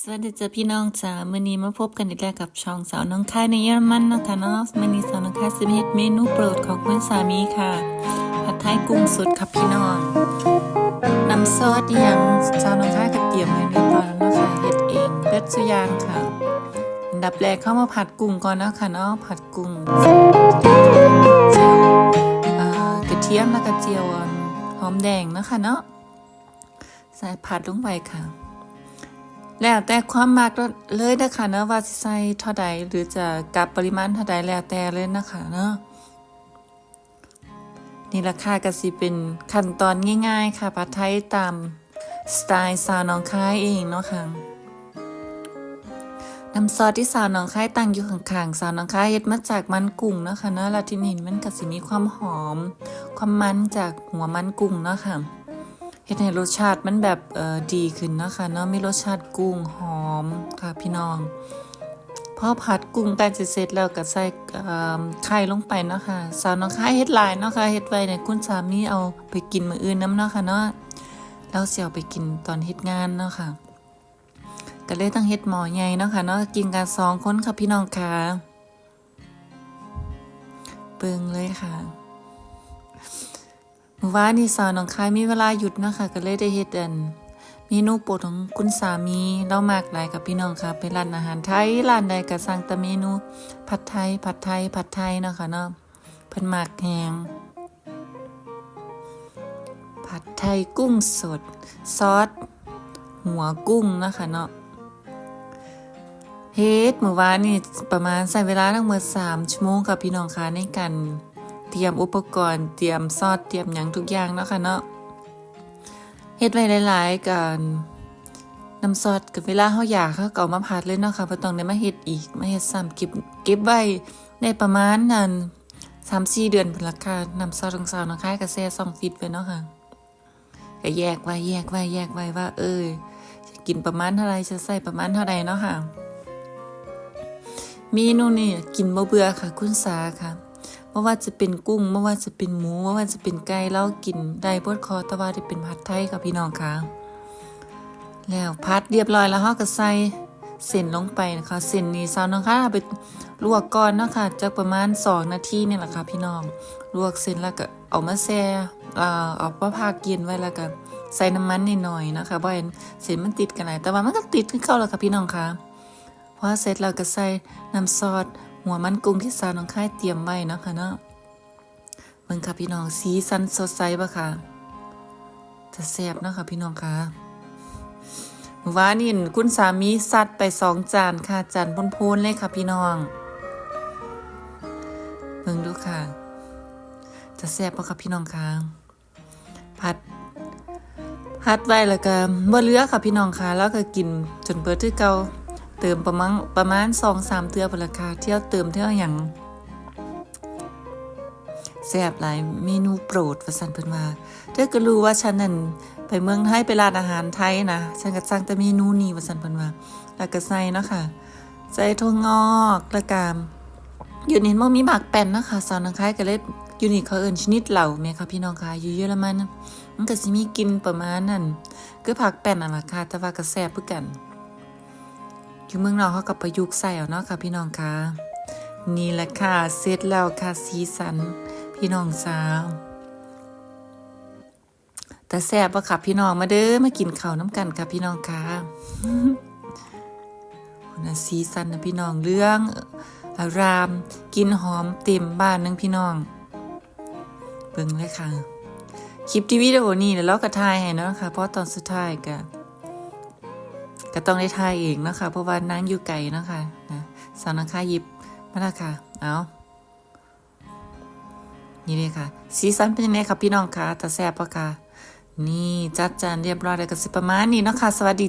สวัสดีจ้าพี่น้องจ้ามื้อนี้มาพบกันอีกแล้วกับช่องสาวน้องค่ายในเยอรมันนะคะเนาะมื้อนี้สาวน้องค่ายสิมเฮ็ดเมนูโปรดของคุณสามีค่ะ ผัดไทยกุ้งสดครับพี่น้องน้ำซอสยังสาวน้องค่ายก็เตรียมไว้เรียบร้อยแล้วนะค่ะเฮ็ดเองเบิดซุยางค่ะ อันดับแรกเข้ามาผัดกุ้งก่อนนะคะเนาะผัดกุ้งเจียวกระเทียมแล้วก็เจียวอ่อนหอมแดงนะคะเนาะใส่ผัดลงไปค่ะ แล้วแต่ความมักเลยนะคะเนาะว่าสิใส่เท่าใดหรือจะกับปริมาณเท่าใดแล้วแต่เลยนะคะเนาะนี่ราคาก็สิเป็นขั้นตอนง่ายๆ ค่ะผัดไทยตามสไตล์สาวน้องคายเองเนาะค่ะน้ำซอสที่สาวน้องคายตั้งอยู่ข้างๆสาวน้องคายเฮ็ดมาจากมันกุ้งเนาะค่ะเนาะล้วที่นี่มันก็สิมีความหอม ความมันจากหัวมันกุ้งเนาะค่ะ เฮ็ดให้รสชาติมันแบบเออดีขึ้นเนาะคะเนาะมีรสชาติกุ้งหอมค่ะพี่น้องพอผัดกุ้งใกล้จะเสร็จแล้วก็ใส่ไข่ลงไปเนาะค่ะสาวน้องไข่เฮ็ดลายเนาะค่ะเฮ็ดไว้เนี่ยคุณสามีเอาไปกินมื้ออื่นนํเนาะค่ะเนาะแล้วสิเอาไปกินตอนเฮ็ดงานเนาะค่ะก็เลยต้องเฮ็ดหมอใหญ่เนาะค่ะเนาะกินกันสองคนค่ะพี่น้องค่ะเบิ่งเลยค่ะ มื่อวานนี้สาวน้องคายมีเวลาหยุดเนาะคะก็เลยได้เฮ็ดอันเมนูโปรดของคุณสามีเรามากหลายกับพี่น้องค่ะไปร้านอาหารไทยร้านใดก็สั่งแต่เมนู ผัดไทย ผัดไทย ผัดไทยเนาะค่ะเนาะเพิ่นมากแฮงผัดไทยกุ้งสด ซอส หัวกุ้งนะคะเนาะเฮ็ดเมื่อวานนี่ประมาณใช้เวลาทั้งหมด3ชั่วโมงกับพี่น้องค่ะในการ เตรียมอุปกรณ์เตรียมซอสเตรียมหยังทุกอย่างเนาะค่ะเนาะเฮ็ดไว้หลายๆกันน้ำซอสกับเวลาเฮาอยากเฮาก็เอามาผัดเลยเนาะค่ะบ่ต้องได้มาเฮ็ดอีกมาเฮ็ดซ้ำเก็บเก็บไว้ได้ประมาณนั้น3-4เดือนพุ่นละค่ะน้ำซอสของสาวน้องคายก็แช่ซ่องฟิตไว้เนาะค่ะก็แยกไว้แยกไว้แยกไว้ว่า เออจะกินประมาณเท่าไรจะใส่ประมาณเท่าใดเนาะค่ะเมนูนี่กินบ่เบื่อค่ะ คุณสาค่ะ ไม่ว่าจะเป็นกุ้งไม่ว่าจะเป็นหมูไม่ว่าจะเป็นไก่เล่ากินได้บดคอแตะว่าที่เป็นผัดไทยค่ะพี่น้องค่ะ แล้วพัดเรียบร้อยแล้วเฮาก็ใส่เส้นลงไปนะคะเส้นนี้ซาวน้องคะไปลวกก่อนเนาะค่ะจักประมาณ 2 นาทีนี่แหละค่ะพี่น้องลวกเส้นแล้วก็เอามาแช่เอ่อเอามาพากเย็นไว้แล้วก็ใส่น้ำมันนิดหน่อยนะคะบ่ให้เส้นมันติดกันไหลายแต่ว่ามันก็ติดขึ้นเข้าแล้วค่ะพี่น้องค่ะพอเสร็จแล้วก็ใส่น้ำซอส หัวมันกุ้งที่สาวน้องค่ายเตรียมไว้เนาะค่ะเนาะเบิ่งค่ะพี่น้องสีสันสดใสปะค่ะจะแซ่บเนาะค่ะพี่น้องค่ะเมื่อวานนี่คุณสามีซัดไปสองจานค่ะจานพูนๆเลยค่ะพี่น้องเบิ่งดูค่ะ จะแซ่บปะค่ะพี่น้องค่ะผัดพัดไว้แล้วก็บ่เลือค่ะพี่น้องค่ะแล้วก็กินจนเบิดที่เก่า เติมประมาณประมาณ2-3เทือพละค่ะเที่ยวเติมเที่ยวหยังแซ่บหลายเมนูโปรดว่าซั่นเพิ่นว่าเธอก็รู้ว่าฉันนั่นไปเมืองไทยไปร้านอาหารไทยนะฉันก็สั่งแต่เมนูนี้ว่าซั่นเพิ่นว่าแล้วก็ใส่เนาะค่ะใส่ถั่วงอกล้วก็อยู่นี่บ่มีหมากแป้นนะคะสาวนังคายก็เลยอยู่นี่เขาเอินชนิดเหล่าแม่ค่ะพี่น้องค่ะอยู่เยอรมันมันก็สิมีกินประมาณนั้นคือผักแป้นนั่นล่ะค่ะแต่ว่าก็แซ่บคือกัน อยู่เมืองนอกเขาก็ประยุกต์ใส่เอาเนาะค่ะพี่น้องค่ะนี่แหละค่ะเสร็จแล้วค่ะสีสัน พี่น้องสาวแต่แซ่บปะค่ะพี่น้องมาเด้อมากินข้าวน้ำกันค่ะพี่น้องค่ะนะสีสันนะพี่น้องเรื่องอาราม กินหอมเต็มบ้านนึงพี่น้อง เบิ่งเลยค่ะ คลิปที่วิดีโอนี้เดี๋ยวเราก็ถ่ายให้เนาะค่ะ เพราะตอนสุดท้ายก็ ก็ต้องได้ทายเองนะคะ เพราะว่านางอยู่ไกลนะคะนะสาวนังค่ายิบมาละค่ะ เอานี่เลยค่ะ สีสันเป็นยังไงคะพี่น้องคะตาแซ่บปะคะนี่จัดจานเรียบร้อยแล้วก็สิประมาณนี้นะคะสวัสดี